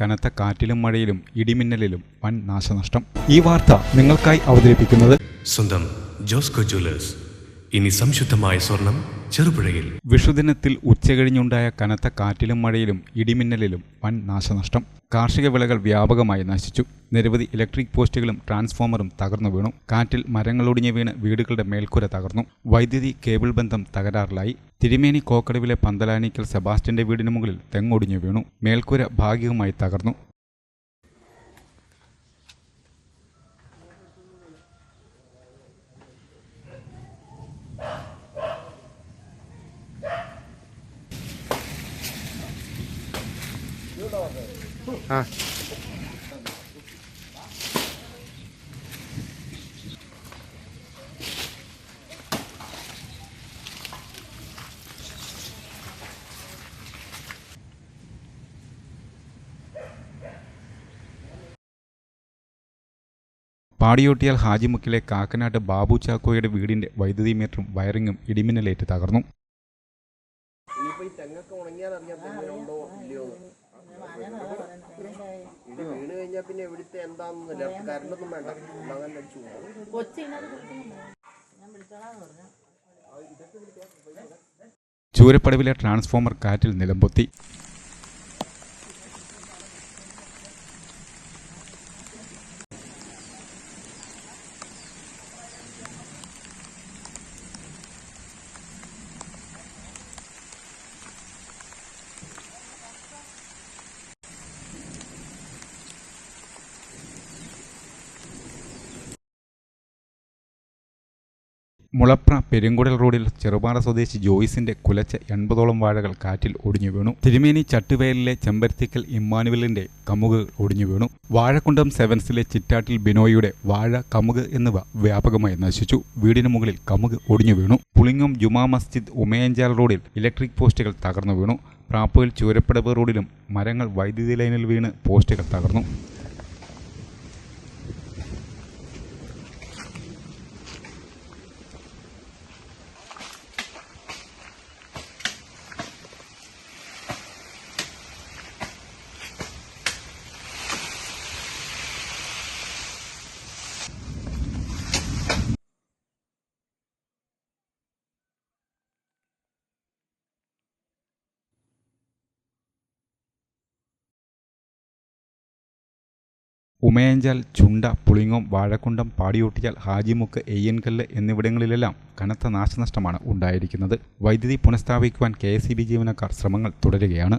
കനത്ത കാറ്റിലും മഴയിലും ഇടിമിന്നലിലും വൻ നാശനഷ്ടം. ഈ വാർത്ത നിങ്ങൾക്കായി അവതരിപ്പിക്കുന്നത് സ്വന്തം ജോസ്കോ ജ്വല്ലേഴ്സ്. ഇനി സംശുദ്ധമായ സ്വർണം ചെറുപുഴയിൽ. വിഷുദിനത്തിൽ ഉച്ചകഴിഞ്ഞുണ്ടായ കനത്ത കാറ്റിലും മഴയിലും ഇടിമിന്നലിലും വൻ നാശനഷ്ടം. കാർഷിക വിളകൾ വ്യാപകമായി നശിച്ചു. നിരവധി ഇലക്ട്രിക് പോസ്റ്റുകളും ട്രാൻസ്ഫോമറും തകർന്നു വീണു. കാറ്റിൽ മരങ്ങളൊടിഞ്ഞു വീണ് വീടുകളുടെ മേൽക്കൂര തകർന്നു. വൈദ്യുതി കേബിൾ ബന്ധം തകരാറിലായി. തിരുമേനി കോക്കടവിലെ പന്തലാനിക്കൽ സെബാസ്റ്റ്യന്റെ വീടിന് മുകളിൽ തെങ്ങൊടിഞ്ഞു വീണു. മേൽക്കൂര ഭാഗികമായി തകർന്നു. പാടിയോട്ടിയാൽ ഹാജിമുക്കിലെ കാക്കനാട്ട് ബാബു ചാക്കോയുടെ വീടിന്റെ വൈദ്യുതി മീറ്ററും വയറിങ്ങും ഇടിമിന്നലേറ്റ് തകർന്നു. പിന്നെ എവിടുത്തെ എന്താണെന്നില്ല കരണ്ടൊന്നും വേണ്ട. അങ്ങനെ അടിച്ചു ചൂരപ്പടവിലെ ട്രാൻസ്ഫോമർ കാറ്റിൽ നിലംപൊത്തി. മുളപ്ര പെരുങ്കുടൽ റോഡിൽ ചെറുപാറ സ്വദേശി ജോയിസിന്റെ കുലച്ച എൺപതോളം വാഴകൾ കാറ്റിൽ ഒടിഞ്ഞു വീണു. തിരുമേനി ചട്ടുവയലിലെ ചെമ്പരത്തിക്കൽ ഇമ്മാനുവലിന്റെ കമുക് ഒടിഞ്ഞു വീണു. വാഴക്കുണ്ടം സെവൻസിലെ ചിറ്റാട്ടിൽ ബിനോയിയുടെ വാഴ കമുക് എന്നിവ വ്യാപകമായി നശിച്ചു. വീടിന് മുകളിൽ കമുക് ഒടിഞ്ഞു വീണു. പുളിങ്ങം ജുമാ മസ്ജിദ് ഉമയഞ്ചാൽ റോഡിൽ ഇലക്ട്രിക് പോസ്റ്റുകൾ തകർന്നു വീണു. പ്രാപ്പയിൽ ചൂരപ്പടവ് റോഡിലും മരങ്ങൾ വൈദ്യുതി ലൈനിൽ വീണ് പോസ്റ്റുകൾ തകർന്നു. ഉമയഞ്ചാൽ ചുണ്ട പുളിങ്ങോം വാഴക്കുണ്ടം പാടിയോട്ടിയാൽ ഹാജിമുക്ക് എയ്യൻകല്ല് എന്നിവിടങ്ങളിലെല്ലാം കനത്ത നാശനഷ്ടമാണ് ഉണ്ടായിരിക്കുന്നത്. വൈദ്യുതി പുനഃസ്ഥാപിക്കുവാൻ കെ എസ് ജീവനക്കാർ ശ്രമങ്ങൾ തുടരുകയാണ്.